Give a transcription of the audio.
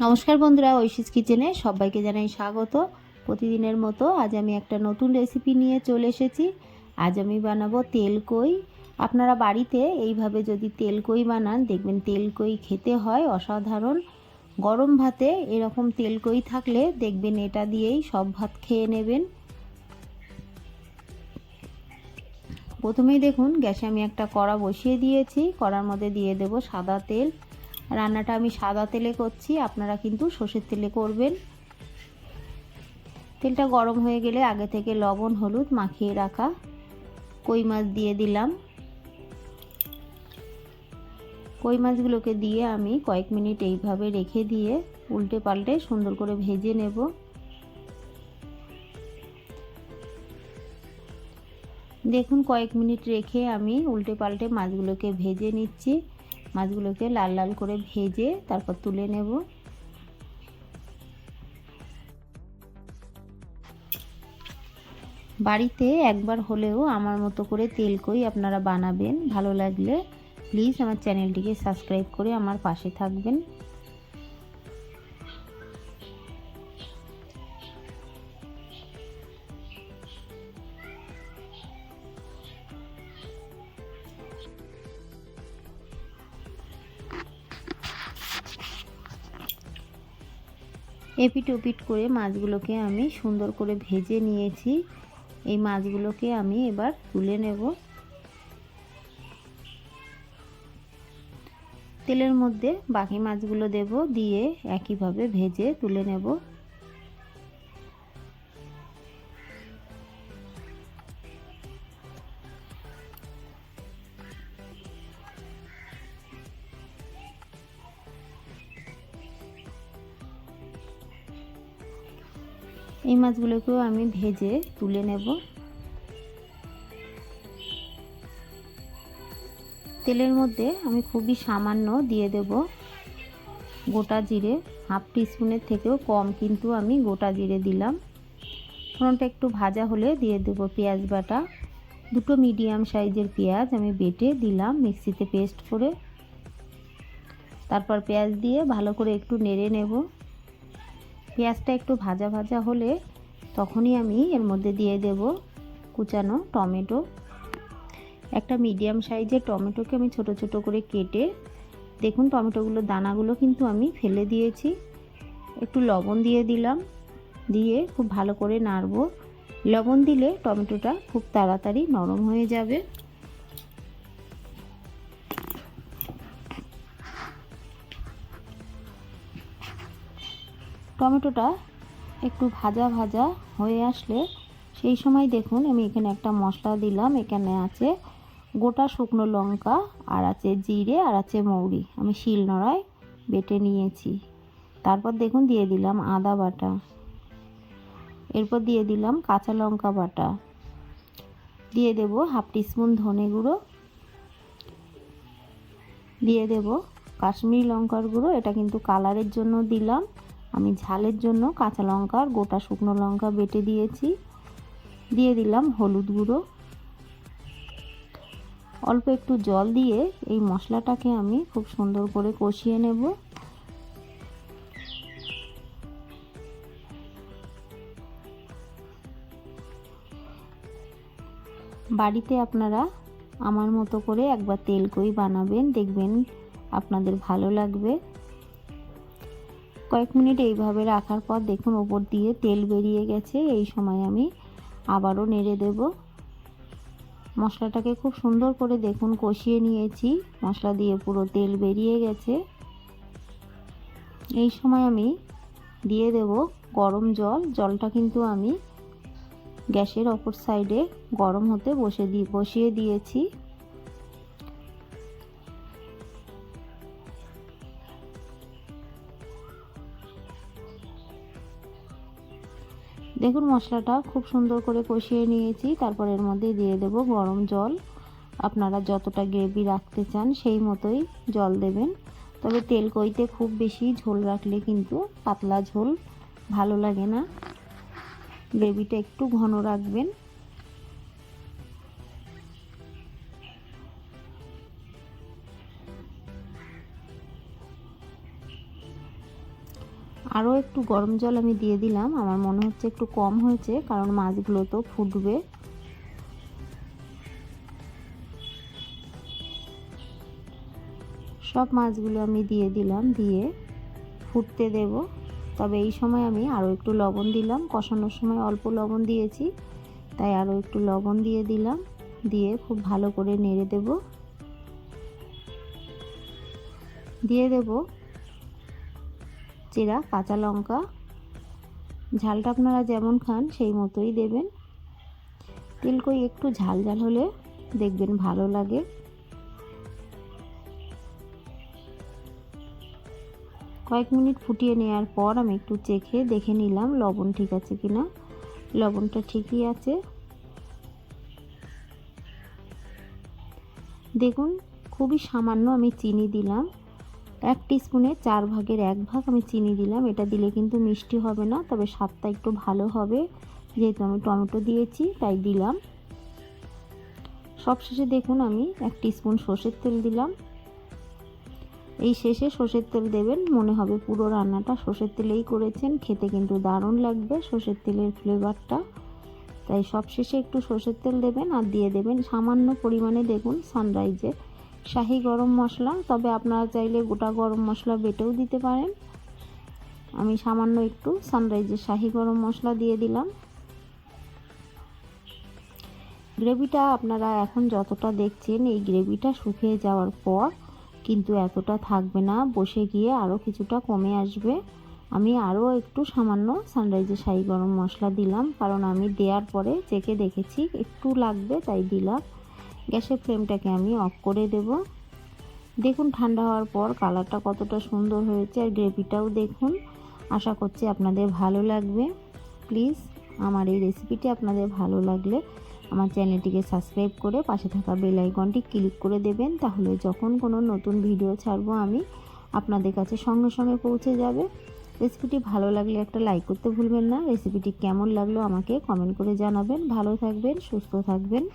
নমস্কার বন্ধুরা, ঐশিস কিচেনে সবাইকে জানাই স্বাগত। প্রতিদিনের মতো আজ আমি একটা নতুন রেসিপি নিয়ে চলে এসেছি। আজ আমি বানাবো তেলকই আপনারা বাড়িতে এইভাবে যদি তেলকই বানান, দেখবেন তেলকই খেতে হয় অসাধারণ। গরম ভাতে এরকম তেলকই থাকলে দেখবেন এটা দিয়েই সব ভাত খেয়ে নেবেন। প্রথমেই দেখুন, গ্যাসে আমি একটা কড়া বসিয়ে দিয়েছি। কড়ার মধ্যে দিয়ে দেব সাদা তেল। রান্নাটা আমি সাদা তেলে করছি, আপনারা কিন্তু সর্ষের তেলে করবেন। তেলটা গরম হয়ে গেলে আগে থেকে লবণ, হলুদ মাখিয়ে রাখা কই মাছ দিয়ে দিলাম। কই মাছগুলোকে দিয়ে আমি কয়েক মিনিট এইভাবে রেখে দিয়ে উল্টে পাল্টে সুন্দর করে ভেজে নেব। দেখুন কয়েক মিনিট রেখে আমি উল্টে পাল্টে মাছগুলোকে ভেজে নিচ্ছি। মাছগুলোকে লাল লাল করে ভেজে তারপর তুলে নেব। বাড়িতে একবার হলেও আমার মতো করে তেল কই আপনারা বানাবেন, ভালো লাগলে প্লিজ আমার চ্যানেলটিকে সাবস্ক্রাইব করে আমার পাশে থাকবেন। এপিট ওপিট করে মাছগুলোকে আমি সুন্দর করে ভেজে নিয়েছি। এই মাছগুলোকে আমি এবার তুলে নেব। তেলের মধ্যে বাকি মাছগুলো দেব, দিয়ে একইভাবে ভেজে তুলে নেব। এই মাছগুলোকেও আমি ভেজে তুলে নেব। তেলের মধ্যে আমি খুবই সামান্য দিয়ে দেব গোটা জিরে। হাফ টিস্পুনের থেকেও কম কিন্তু আমি গোটা জিরে দিলাম। ফোড়নটা একটু ভাজা হলে দিয়ে দেব পেঁয়াজ বাটা। দুটো মিডিয়াম সাইজের পেঁয়াজ আমি বেটে দিলাম মিক্সিতে পেস্ট করে। তারপর পেঁয়াজ দিয়ে ভালো করে একটু নেড়ে নেব। পেঁয়াজটা একটু ভাজা ভাজা হলে তখনই আমি এর মধ্যে দিয়ে দেব কুচানো টমেটো। একটা মিডিয়াম সাইজের টমেটোকে আমি ছোট ছোট করে কেটে, দেখুন টমেটোগুলো, দানাগুলো কিন্তু আমি ফেলে দিয়েছি। একটু লবণ দিয়ে দিলাম, দিয়ে খুব ভালো করে নাড়ব। লবণ দিলে টমেটোটা খুব তাড়াতাড়ি নরম হয়ে যাবে। টমেটোটা একটু ভাজা ভাজা হয়ে আসলে সেই সময় দেখুন আমি এখানে একটা মশলা দিলাম, এখানে আছে গোটা শুকনো লঙ্কা, আর আছে জিরে, আর আছে মৌরি। আমি শিল নড়ায় বেটে নিয়েছি। তারপর দেখুন দিয়ে দিলাম আদা বাটা। এরপর দিয়ে দিলাম কাঁচা লঙ্কা বাটা। দিয়ে দেব হাফ টিস্পুন ধনে গুঁড়ো। দিয়ে দেব কাশ্মীরি লঙ্কার গুঁড়ো, এটা কিন্তু কালারের জন্য দিলাম। আমি ঝালের জন্য কাঁচা লঙ্কা আর গোটা শুকনো লঙ্কা বেটে দিয়েছি। দিয়ে দিলাম হলুদ গুঁড়ো। অল্প একটু জল দিয়ে এই মশলাটাকে আমি খুব সুন্দর করে কষিয়ে নেব। বাড়িতে আপনারা আমার মতো করে একবার তেলকই বানাবেন, দেখবেন আপনাদের ভালো লাগবে। কয়েক মিনিট এইভাবে রাখার পর দেখুন ওপর দিয়ে তেল বেরিয়ে গেছে। এই সময় আমি আবারও নেড়ে দেব। মশলাটাকে খুব সুন্দর করে দেখুন কষিয়ে নিয়েছি। মশলা দিয়ে পুরো তেল বেরিয়ে গেছে। এই সময় আমি দিয়ে দেব গরম জল। জলটা কিন্তু আমি গ্যাসের অপর সাইডে গরম হতে বসে দিয়ে বসিয়ে দিয়েছি। দেখুন মশলাটা খুব সুন্দর করে কষিয়ে নিয়েছি। তারপর এর মধ্যে দিয়ে দেব গরম জল। আপনারা যতটা গ্রেভি রাখতে চান সেই মতোই জল দেবেন। তবে তেল কইতে খুব বেশি ঝোল রাখলে কিন্তু পাতলা ঝোল ভালো লাগে না। গ্রেভিটা একটু ঘন রাখবেন। আরও একটু গরম জল আমি দিয়ে দিলাম। আমার মনে হচ্ছে একটু কম হয়েছে, কারণ মাছগুলো তো ফুটবে। সব মাছগুলো আমি দিয়ে দিলাম, দিয়ে ফুটতে দেব। তবে এই সময় আমি আরও একটু লবণ দিলাম। কষানোর সময় অল্প লবণ দিয়েছি, তাই আরও একটু লবণ দিয়ে দিলাম। দিয়ে খুব ভালো করে নেড়ে দেব। দিয়ে দেব চেরা কাঁচা লঙ্কা। ঝালটা আপনারা যেমন খান, সেই মতোই দেবেন। তেলকই একটু ঝাল ঝাল হলে দেখবেন ভালো লাগে। কয়েক মিনিট ফুটিয়ে নেওয়ার পর আমি একটু চেখে দেখে নিলাম লবণ ঠিক আছে কিনা। লবণটা ঠিকই আছে। দেখুন, খুবই সামান্য আমি চিনি দিলাম। এক স্পুনে চার ভাগের এক ভাগ আমি চিনি দিলাম। এটা দিলে কিন্তু মিষ্টি হবে না, তবে স্বাদটা একটু ভালো হবে। যেহেতু আমি টমেটো দিয়েছি, তাই দিলাম। সবশেষে দেখুন আমি এক স্পুন সর্ষের তেল দিলাম। এই শেষে সর্ষের তেল দেবেন, মনে হবে পুরো রান্নাটা সর্ষের তেলেই করেছেন। খেতে কিন্তু দারুণ লাগবে সর্ষের তেলের ফ্লেভারটা তাই সব শেষে একটু সর্ষের তেল দেবেন আর দিয়ে দেবেন সামান্য পরিমাণে দেখুন সানরাইজের শাহি গরম মশলা, তবে আপনারা চাইলে গোটা গরম মশলা বেটেও দিতে পারেন। আমি সামান্য একটু সানরাইজের শাহি গরম মশলা দিয়ে দিলাম। গ্রেভিটা আপনারা এখন যতটা দেখছেন, এই গ্রেভিটা শুকিয়ে যাওয়ার পর কিন্তু এতটা থাকবে না, বসে গিয়ে আরও কিছুটা কমে আসবে। আমি আরও একটু সামান্য সানরাইজের শাহি গরম মশলা দিলাম, কারণ আমি দেওয়ার পরে চেকে দেখেছি একটু লাগবে, তাই দিলাম। গ্যাসের ফ্লেমটাকে আমি অফ করে দেব। দেখুন, ঠান্ডা হওয়ার পর কালারটা কতটা সুন্দর হয়েছে আর গ্রেভিটাও দেখুন। আশা করছি আপনাদের ভালো লাগবে। প্লিজ, আমার এই রেসিপিটি আপনাদের ভালো লাগলে আমার চ্যানেলটিকে সাবস্ক্রাইব করে পাশে থাকা বেল আইকনটি ক্লিক করে দেবেন। তাহলে যখন কোনো নতুন ভিডিও ছাড়বো আমি আপনাদের কাছে সঙ্গে সঙ্গে পৌঁছে যাবে। রেসিপিটি ভালো লাগলে একটা লাইক করতে ভুলবেন না। রেসিপিটি কেমন লাগল আমাকে কমেন্ট করে জানাবেন। ভালো থাকবেন, সুস্থ থাকবেন।